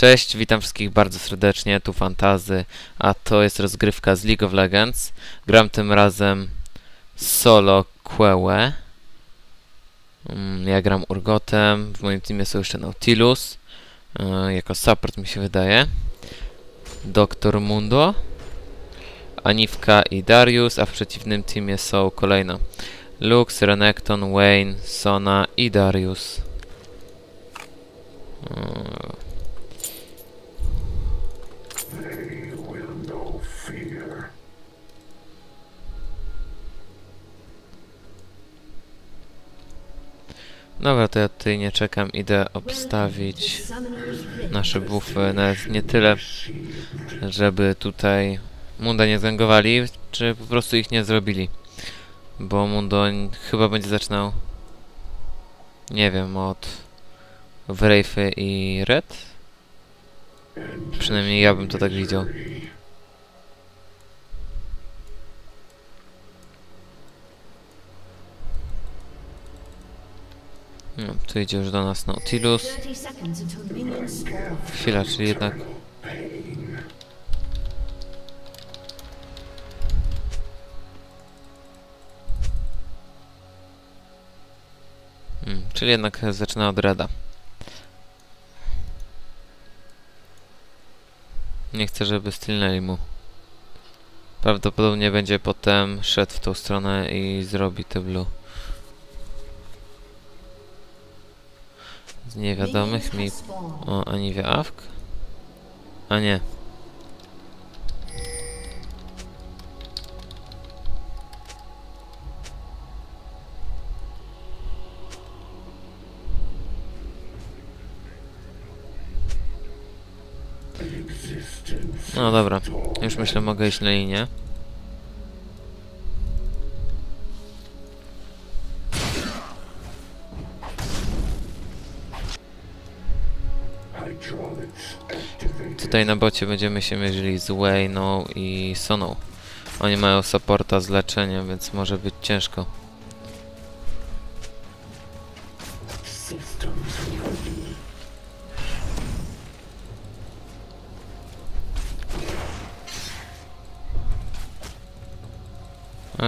Cześć, witam wszystkich bardzo serdecznie, tu Fantazy, a to jest rozgrywka z League of Legends. Gram tym razem solo Queue. Mm, Ja gram Urgotem, w moim teamie są jeszcze Nautilus, e, jako support mi się wydaje. Doktor Mundo, Aniwka i Darius, a w przeciwnym teamie są kolejno Lux, Renekton, Wayne, Sona i Darius. Dobra, to ja tutaj nie czekam, idę obstawić nasze buffy. Nawet nie tyle, żeby tutaj Munda nie zgangowali, czy po prostu ich nie zrobili. Bo Mundo chyba będzie zaczynał, nie wiem, od Wraithy i Red? Przynajmniej ja bym to tak widział. No, tu idzie już do nas Nautilus. 30 seconds until minions spawn. Chwila, czyli jednak... Hmm, czyli jednak zaczyna od Reda. Nie chcę, żeby stylnęli mu. Prawdopodobnie będzie potem szedł w tą stronę i zrobi te blue. Z niewiadomych mi o, Aniwie Awk? A nie. No dobra, już myślę mogę iść na linię. Tutaj na bocie będziemy się mierzyli z Wayną i Soną. Oni mają supporta z leczeniem, więc może być ciężko.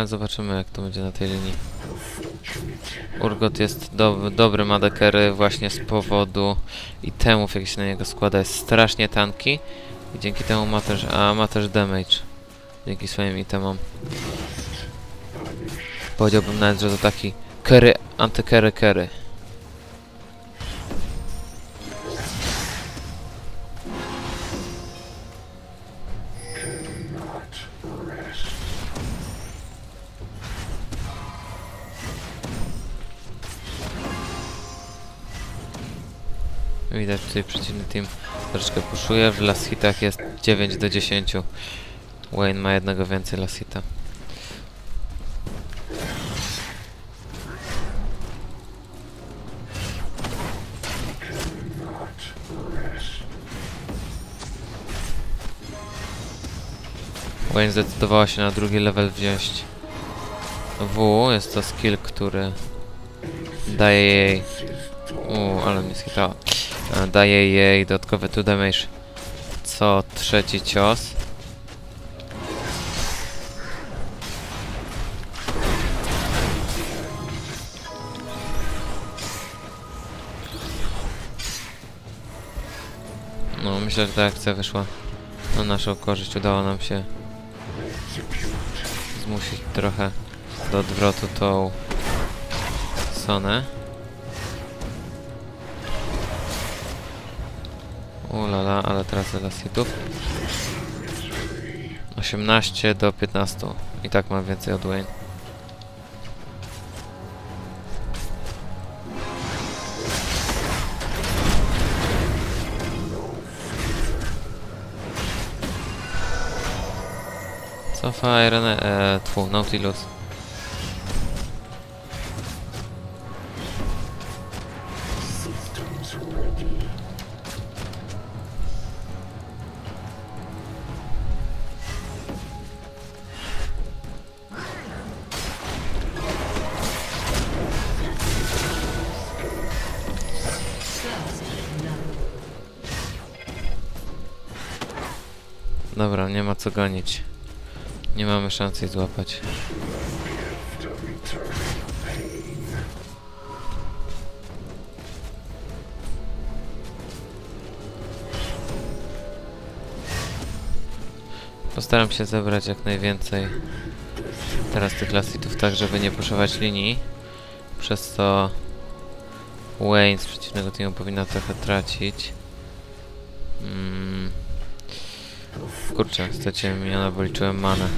Ale zobaczymy jak to będzie na tej linii. Urgot jest do, dobry madekery właśnie z powodu itemów, jak się na niego składa, jest strasznie tanki i dzięki temu ma też, a ma też damage dzięki swoim itemom. Powiedziałbym nawet, że to taki kery, antykery kery. Widać tutaj przeciwny team troszeczkę puszuje. W last hitach jest 9 do 10. Wayne ma jednego więcej last hita. Wayne zdecydowała się na drugi level wziąć W. Jest to skill, który daje jej Uuu, ale mnie schitała. Daje jej dodatkowy 2 damage co trzeci cios. No, myślę, że ta akcja wyszła na naszą korzyść. Udało nam się zmusić trochę do odwrotu tą Sonę. Ulala, ale tracę dla hitów. 18 do 15. I tak mam więcej od Wayne. Cofaj Rene... E, tfu, Nautilus. Dobra, nie ma co gonić. Nie mamy szans jej złapać. Postaram się zebrać jak najwięcej teraz tych lasitów tak, żeby nie puszować linii. Przez to Wayne z przeciwnego teamu powinna trochę tracić. Mm. Kurczę, straciłem miniona, bo liczyłem manę.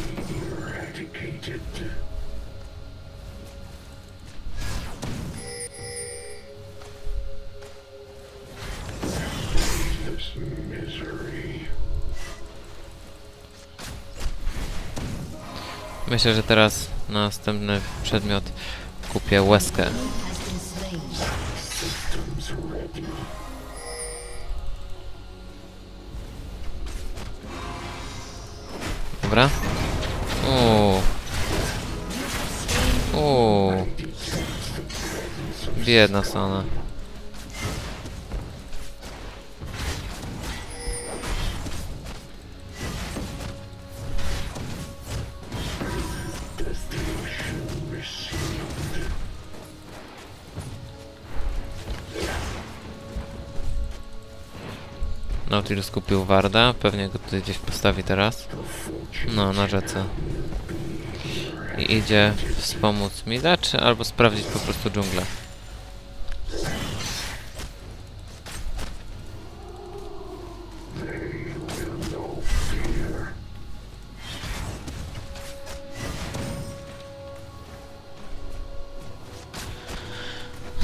Myślę, że teraz na następny przedmiot kupię łezkę. Dobra. Uuu. Uuu. Biedna Sona. Nautilus kupił Warda, pewnie go tutaj gdzieś postawi teraz. No, na rzece. I idzie wspomóc Mida, czy albo sprawdzić po prostu dżunglę.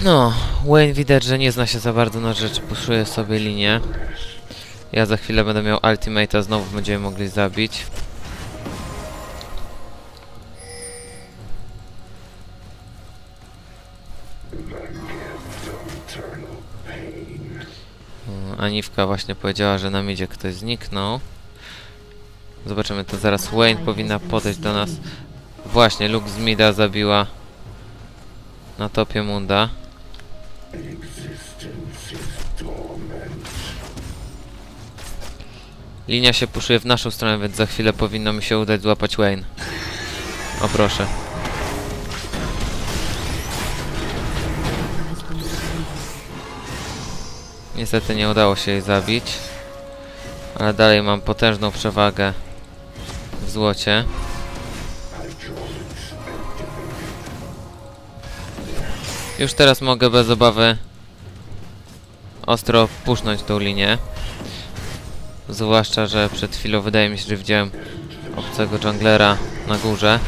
No, Wayne widać, że nie zna się za bardzo na rzeczy, puszuje sobie linię. Ja za chwilę będę miał ultimate'a, znowu będziemy mogli zabić. Aniwka właśnie powiedziała, że nam idzie ktoś zniknął. Zobaczymy to zaraz. Wayne powinna podejść do nas. Właśnie, Luke z Mida zabiła na topie Munda. Linia się puszuje w naszą stronę, więc za chwilę powinno mi się udać złapać Wayne. O proszę. Niestety nie udało się jej zabić. Ale dalej mam potężną przewagę w złocie. Już teraz mogę bez obawy ostro pusznąć tą linię. Zwłaszcza, że przed chwilą wydaje mi się, że widziałem obcego junglera na górze.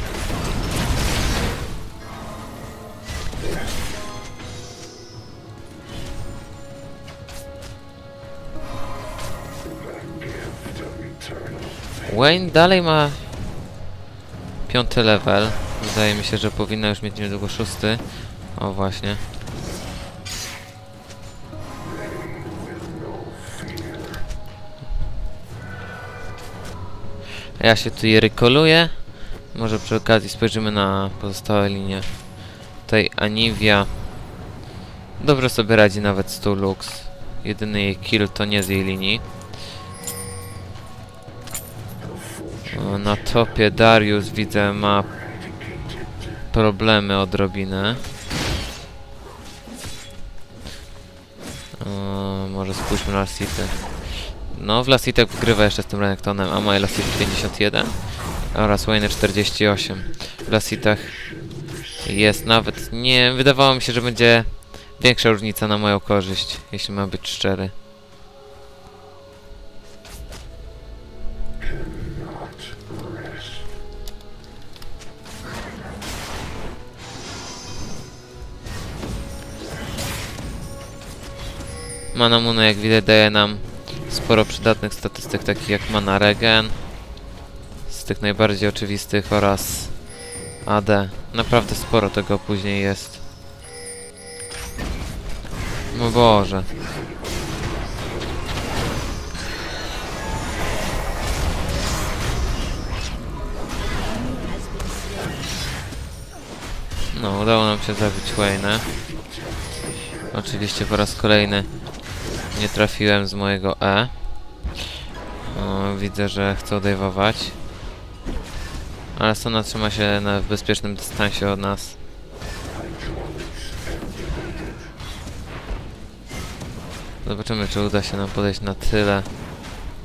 Wayne dalej ma piąty level. Wydaje mi się, że powinna już mieć niedługo szósty. O właśnie. Ja się tu rykoluję. Może przy okazji spojrzymy na pozostałe linie. Tutaj Aniwia. Dobrze sobie radzi nawet z tą Lux. Jedyny jej kill to nie z jej linii. Na topie Darius widzę ma problemy odrobinę. O, może spójrzmy na Lasity. No, w Lasitach wygrywa jeszcze z tym Renektonem, a ma Lasity 51 oraz Wayne 48. W Lasitach jest nawet nie... Wydawało mi się, że będzie większa różnica na moją korzyść, jeśli mam być szczery. Manamune jak widać daje nam sporo przydatnych statystyk takich jak mana regen z tych najbardziej oczywistych oraz AD. Naprawdę sporo tego później jest. O Boże. No, udało nam się zabić Wayne'a. Oczywiście po raz kolejny nie trafiłem z mojego E. O, widzę, że chcą dejwować. Ale Sona trzyma się na w bezpiecznym dystansie od nas. Zobaczymy, czy uda się nam podejść na tyle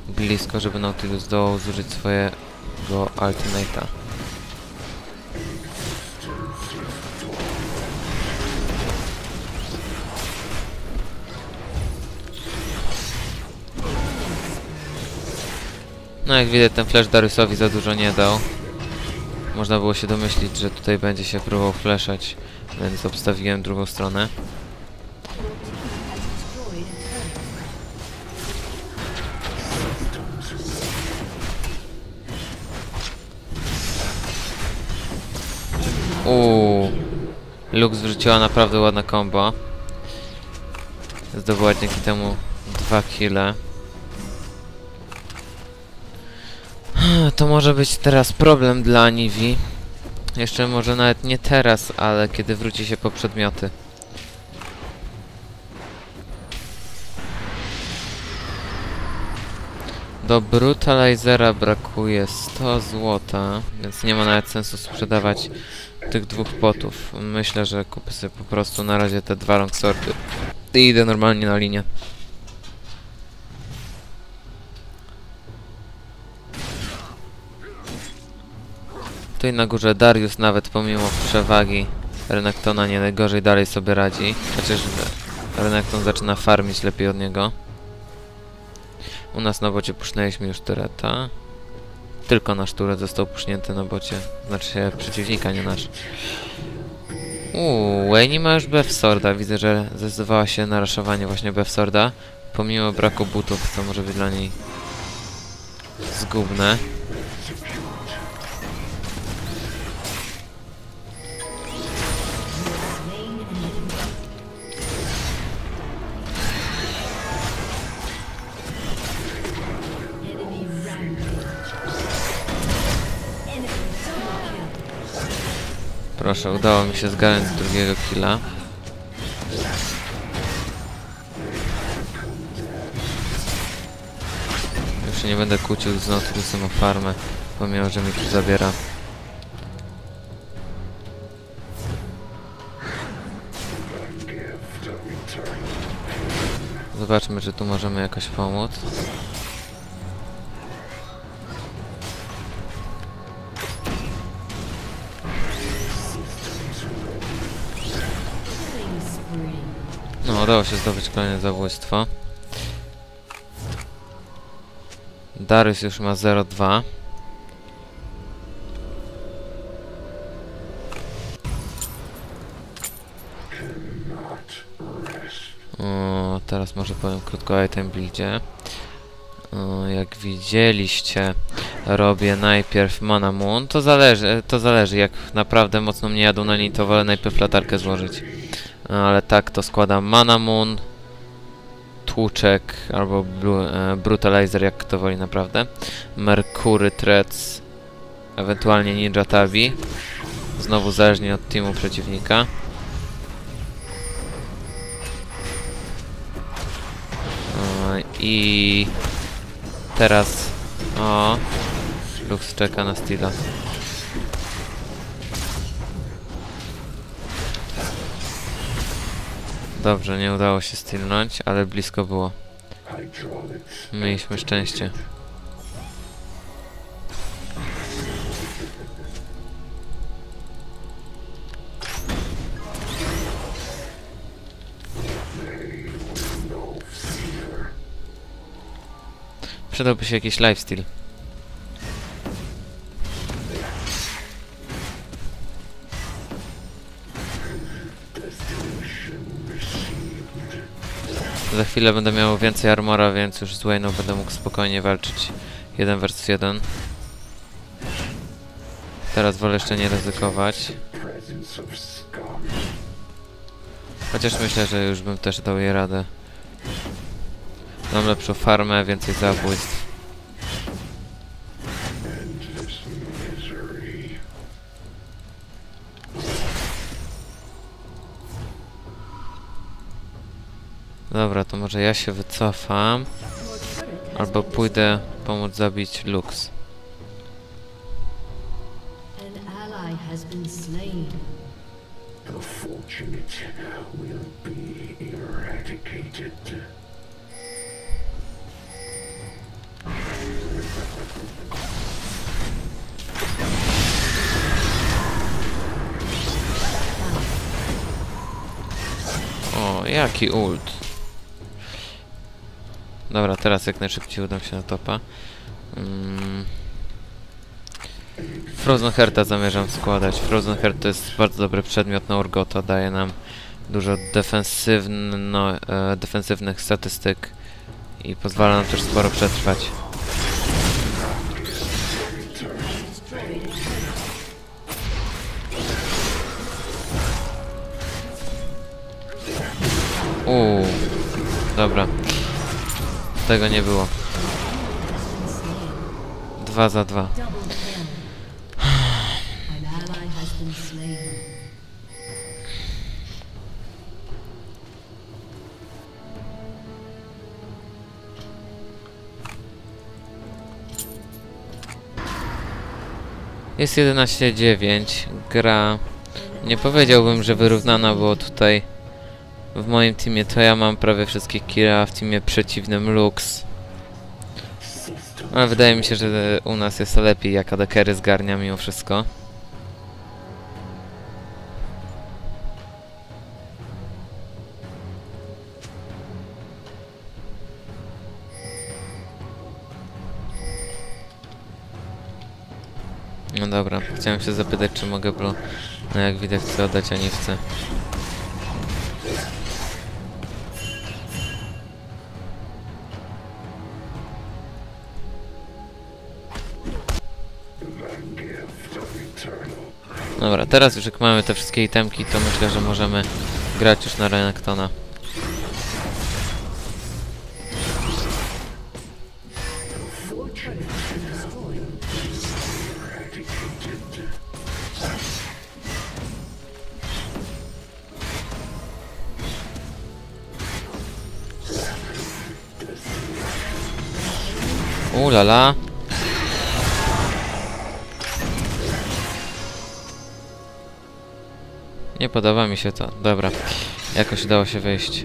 blisko, żeby Nautilus zdołał zużyć swojego ultimate'a. No jak widać ten flash Dariusowi za dużo nie dał. Można było się domyślić, że tutaj będzie się próbował flashać, więc obstawiłem drugą stronę. Uuu. Lux wrzuciła naprawdę ładne combo. Zdobyła dzięki temu dwa kile. To może być teraz problem dla Aniwi. Jeszcze może nawet nie teraz, ale kiedy wróci się po przedmioty. Do Brutalizera brakuje 100 złota, więc nie ma nawet sensu sprzedawać tych dwóch potów. Myślę, że kupię sobie po prostu na razie te dwa longswordy i idę normalnie na linię. Tutaj na górze Darius nawet pomimo przewagi Renektona nie najgorzej dalej sobie radzi. Chociaż Renekton zaczyna farmić lepiej od niego. U nas na bocie pusznęliśmy już tureta. Tylko nasz turet został pusznięty na bocie. Znaczy się przeciwnika, nie nasz. Uuu, Wayne ma już Befsorda. Widzę, że zdecydowała się na raszowanie właśnie Befsorda. Pomimo braku butów, co może być dla niej zgubne. Proszę, udało mi się zgarnąć drugiego killa. Już nie będę kłócił z Nautilusem o farmę, pomimo, że mi tu zabiera. Zobaczmy, czy tu możemy jakoś pomóc. Udało się zdobyć kolejne zabójstwo. Darius już ma 0,2. O, teraz może powiem krótko o item buildzie. O, jak widzieliście, robię najpierw Mana Moon. To zależy, to zależy. Jak naprawdę mocno mnie jadą na niej, to wolę najpierw latarkę złożyć. Ale tak, to składam Mana Moon, Tłuczek albo e, Brutalizer, jak kto woli naprawdę. Merkury Threads, ewentualnie Ninja Tabi. Znowu zależnie od teamu przeciwnika. E, I teraz o Lux czeka na Steela. Dobrze, nie udało się stylnąć, ale blisko było. Mieliśmy szczęście. Przydałby się jakiś lifestyle. Za chwilę będę miał więcej armora, więc już z Wayne'ą będę mógł spokojnie walczyć 1 vs 1. Teraz wolę jeszcze nie ryzykować. Chociaż myślę, że już bym też dał jej radę. Mam lepszą farmę, więcej zabójstw. Dobra, to może ja się wycofam. Albo pójdę pomóc zabić Lux. O, jaki ult. Dobra, teraz jak najszybciej udam się na topa. Mm. Frozen Hearta zamierzam składać. Frozen Heart to jest bardzo dobry przedmiot na Urgota, daje nam dużo defensywno, e, defensywnych statystyk i pozwala nam też sporo przetrwać. Uuu, dobra. Tego nie było. Dwa za dwa. Jest 11-9. Gra. Nie powiedziałbym, że wyrównana, bo tutaj w moim teamie to ja mam prawie wszystkie killa, a w teamie przeciwnym Lux. Ale wydaje mi się, że u nas jest lepiej, jak ADKery zgarnia mimo wszystko. No dobra, chciałem się zapytać, czy mogę, bo no jak widać chcę oddać, a nie chcę. Dobra, teraz już jak mamy te wszystkie itemki, to myślę, że możemy grać już na Renektona. Uuu Nie podoba mi się to. Dobra. Jakoś udało się wyjść.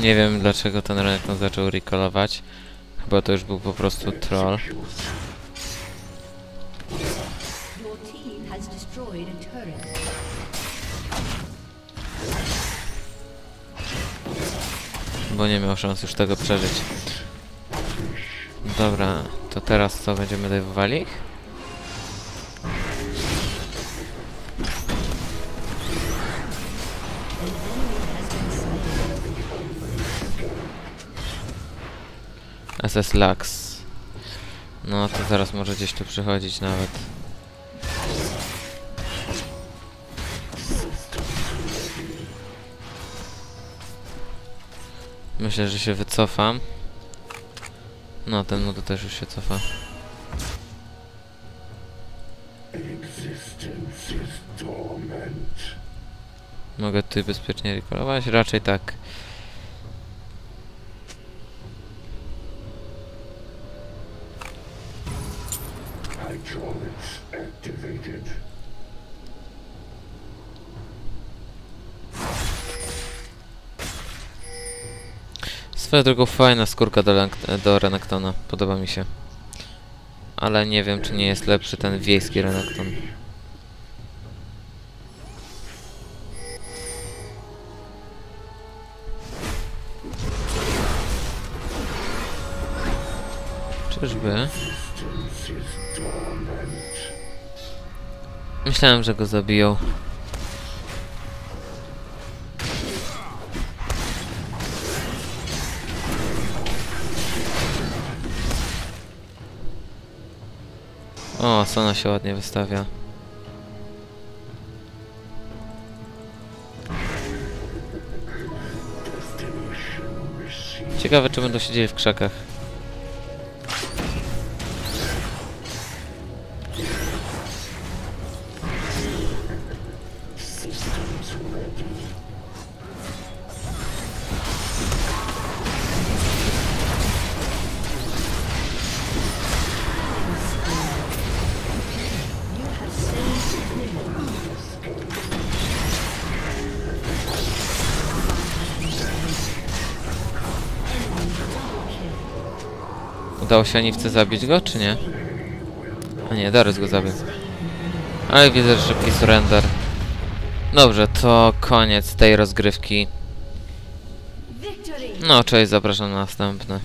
Nie wiem dlaczego ten Renekton zaczął recallować. Chyba to już był po prostu troll. Bo nie miał szans już tego przeżyć. Dobra, to teraz co, będziemy dajwowali ich? SS Lux. No to zaraz może gdzieś tu przychodzić nawet. Myślę, że się wycofam. No, ten to też już się cofa. Mogę tutaj bezpiecznie recallować? Raczej tak. Swoją drogą fajna skórka do, do Renektona. Podoba mi się. Ale nie wiem, czy nie jest lepszy ten wiejski Renekton. Czyżby? Myślałem, że go zabiją. O, się ładnie wystawia. Ciekawe, czy będą siedzieli w krzakach. Udało się Aniwce zabić go, czy nie? A nie, Darius go zabił. Ale widzę, że szybki surrender. Dobrze, to koniec tej rozgrywki. No, cześć, zapraszam na następne.